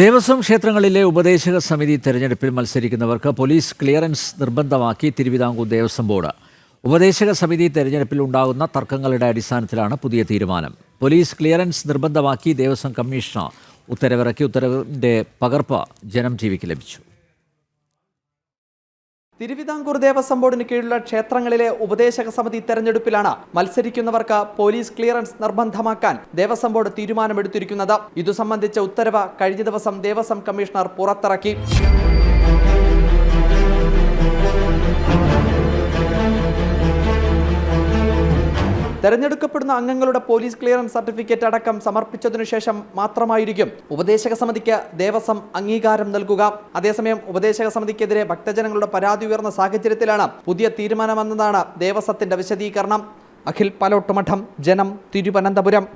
ദേവസ്വം ക്ഷേത്രങ്ങളിലെ ഉപദേശക സമിതി തെരഞ്ഞെടുപ്പിൽ മത്സരിക്കുന്നവർക്ക് പോലീസ് ക്ലിയറൻസ് നിർബന്ധമാക്കി തിരുവിതാംകൂർ ദേവസ്വം ബോർഡ്. ഉപദേശക സമിതി തെരഞ്ഞെടുപ്പിൽ ഉണ്ടാകുന്ന തർക്കങ്ങളുടെ അടിസ്ഥാനത്തിലാണ് പുതിയ തീരുമാനം. പോലീസ് ക്ലിയറൻസ് നിർബന്ധമാക്കി ദേവസ്വം കമ്മീഷണർ ഉത്തരവിറക്കി ഉത്തരവിന്റെ പകർപ്പ് ജനം ടി വിക്ക് ലഭിച്ചു. തിരുവിതാംകൂർ ദേവസ്വം ബോർഡിന് കീഴിലുള്ള ക്ഷേത്രങ്ങളിലെ ഉപദേശക സമിതി തെരഞ്ഞെടുപ്പിലാണ് മത്സരിക്കുന്നവർക്ക് പോലീസ് ക്ലിയറൻസ് നിർബന്ധമാക്കാൻ ദേവസ്വം ബോർഡ് തീരുമാനമെടുത്തിരിക്കുന്നത്. ഇതു സംബന്ധിച്ച ഉത്തരവ് കഴിഞ്ഞ ദിവസം ദേവസ്വം കമ്മീഷണർ പുറത്തിറക്കി. തെരഞ്ഞെടുക്കപ്പെടുന്ന അംഗങ്ങളുടെ പോലീസ് ക്ലിയറൻസ് സർട്ടിഫിക്കറ്റ് അടക്കം സമർപ്പിച്ചതിനു ശേഷം മാത്രമായിരിക്കും ഉപദേശക സമിതിക്ക് ദേവസ്വം അംഗീകാരം നൽകുക. അതേസമയം ഉപദേശക സമിതിക്കെതിരെ ഭക്തജനങ്ങളുടെ പരാതി ഉയർന്ന സാഹചര്യത്തിലാണ് പുതിയ തീരുമാനമെന്നതാണ് ദേവസ്വത്തിന്റെ വിശദീകരണം. അഖിൽ പലോട്ടുമഠം ജനം തിരുവനന്തപുരം.